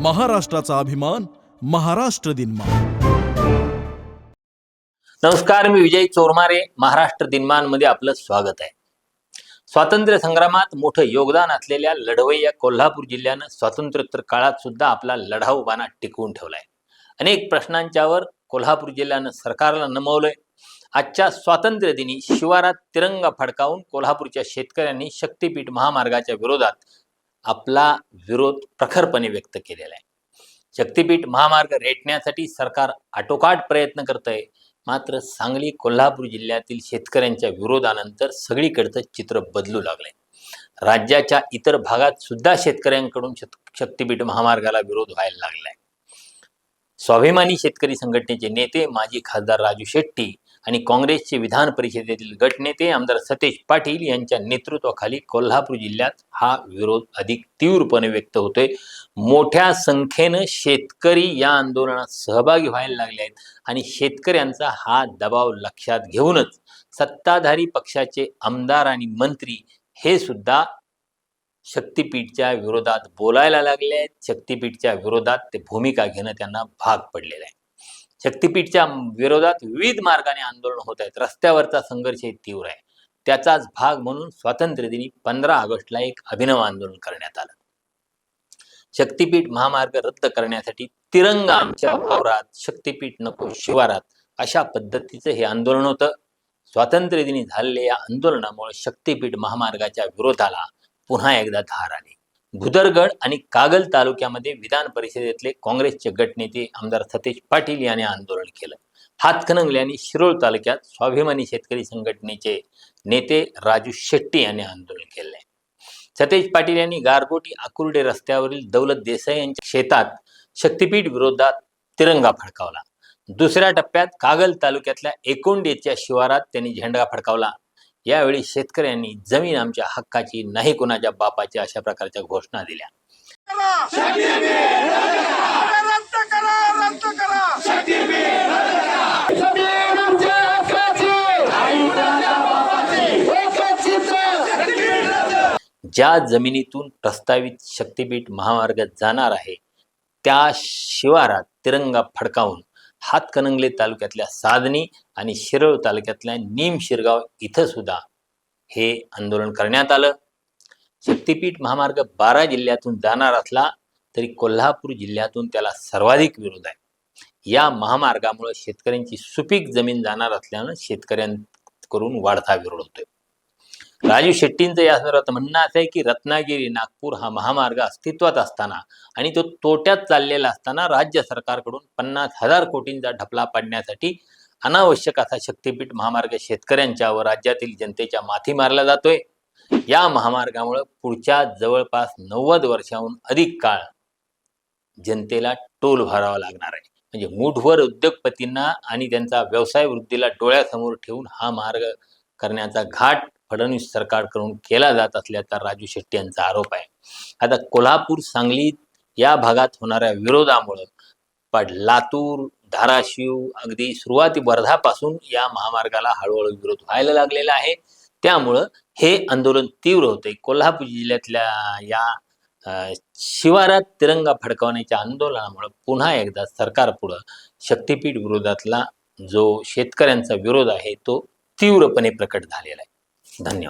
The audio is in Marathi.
महाराष्ट्राचा अभिमान महाराष्ट्र दिनमान. नमस्कार मी विजय चोरमारे महाराष्ट्र दिनमानमध्ये आपलं स्वागत आहे. स्वातंत्र्य संग्रामात मोठं योगदान असलेल्या लढवय्या कोल्हापूर जिल्ह्यानं स्वातंत्र्योत्तर काळात सुद्धा आपला लढाऊ बाणा टिकवून ठेवलाय. अनेक प्रश्नांच्यावर कोल्हापूर जिल्ह्यानं सरकारला नमवलंय. आजच्या स्वातंत्र्य दिनी शिवारात तिरंगा फडकावून कोल्हापूरच्या शेतकऱ्यांनी शक्तीपीठ महामार्गाच्या विरोधात आपला विरोध प्रखरपणे व्यक्त केलेला आहे. शक्तीपीठ महामार्ग रेटण्यासाठी सरकार आटोकाट प्रयत्न करत आहे मात्र सांगली कोल्हापूर जिल्ह्यातील शेतकऱ्यांच्या विरोधानंतर सगळीकडचं चित्र बदलू लागलंय. राज्याच्या इतर भागात सुद्धा शेतकऱ्यांकडून शक्तीपीठ महामार्गाला विरोध व्हायला लागलाय. स्वाभिमानी शेतकरी संघटनेचे नेते माजी खासदार राजू शेट्टी आणि काँग्रेसचे विधान परिषदेतील गटनेते आमदार सतेज पाटील यांच्या नेतृत्वाखाली कोल्हापूर जिल्ह्यात हा विरोध अधिक तीव्रपणे व्यक्त होतोय. मोठ्या संख्येनं शेतकरी या आंदोलनात सहभागी व्हायला लागले आहेत आणि शेतकऱ्यांचा हा दबाव लक्षात घेऊनच सत्ताधारी पक्षाचे आमदार आणि मंत्री हे सुद्धा शक्तीपीठच्या विरोधात बोलायला लागले आहेत. शक्तीपीठच्या विरोधात ते भूमिका घेणं त्यांना भाग पडलेलं आहे. शक्तीपीठच्या विरोधात विविध मार्गाने आंदोलन होत आहेत. रस्त्यावरचा संघर्ष हे तीव्र आहे. त्याचाच भाग म्हणून स्वातंत्र्यदिनी पंधरा ऑगस्टला एक अभिनव आंदोलन करण्यात आलं. शक्तीपीठ महामार्ग रद्द करण्यासाठी तिरंगा आमच्या वावरात शक्तीपीठ नको शिवारात अशा पद्धतीचं हे आंदोलन होतं. स्वातंत्र्यदिनी झालेल्या या आंदोलनामुळे शक्तीपीठ महामार्गाच्या विरोधाला पुन्हा एकदा धार आली. भुदरगड आणि कागल तालुक्यामध्ये विधान परिषदेतले काँग्रेसचे गटनेते आमदार सतेज पाटील यांनी आंदोलन केलं. हातकणंगले शिरोळ तालुक्यात स्वाभिमानी शेतकरी संघटनेचे नेते राजू शेट्टी यांनी आंदोलन केले सतेज पाटील यांनी गारगोटी आकुर्डे रस्त्यावरील दौलत देसाई यांच्या शेतात शक्तीपीठ विरोधात तिरंगा फडकावला. दुसऱ्या टप्प्यात कागल तालुक्यातल्या एकोंडेच्या शिवारात त्यांनी झेंडा फडकावला. यावेळी शेतकऱ्यांनी जमीन आमच्या हक्काची नाही कोणाच्या बापाची अशा प्रकारच्या घोषणा दिल्या. ज्या जमिनीतून प्रस्तावित शक्तीपीठ महामार्ग जाणार आहे त्या शिवारात तिरंगा फडकावून हातकणंगले तालुक्यातल्या सादनी आणि शिरळ तालुक्यातल्या नीम शिरगाव इथं सुद्धा हे आंदोलन करण्यात आलं. शक्तीपीठ महामार्ग बारा जिल्ह्यातून जाणार असला तरी कोल्हापूर जिल्ह्यातून त्याला सर्वाधिक विरोध आहे. या महामार्गामुळे शेतकऱ्यांची सुपीक जमीन जाणार असल्यानं शेतकऱ्यांकडून वाढता विरोध होतोय. राजू शेट्टींचं या संदर्भात म्हणणं असं आहे की रत्नागिरी नागपूर हा महामार्ग अस्तित्वात असताना आणि तो तोट्यात चाललेला असताना राज्य सरकारकडून पन्नास हजार कोटींचा ढपला पाडण्यासाठी अनावश्यक असा शक्तीपीठ महामार्ग शेतकऱ्यांच्या व राज्यातील जनतेच्या माथी मारला जातोय. या महामार्गामुळे पुढच्या जवळपास नव्वद वर्षाहून अधिक काळ जनतेला टोल भरावा लागणार आहे. म्हणजे मूठभर उद्योगपतींना आणि त्यांचा व्यवसाय वृद्धीला डोळ्यासमोर ठेवून हा मार्ग करण्याचा घाट फडणवीस सरकारकडून केला जात असल्याचा राजू शेट्टी यांचा आरोप आहे. आता कोल्हापूर सांगली या भागात होणाऱ्या विरोधामुळं पण लातूर धाराशिव अगदी सुरुवाती वर्धापासून या महामार्गाला हळूहळू विरोध व्हायला लागलेला आहे. त्यामुळं हे आंदोलन तीव्र होते. कोल्हापूर जिल्ह्यातल्या या शिवारात तिरंगा फडकवण्याच्या आंदोलनामुळे पुन्हा एकदा सरकारपुढं शक्तीपीठ विरोधातला जो शेतकऱ्यांचा विरोध आहे तो तीव्रपणे प्रकट झालेला आहे. 난 리.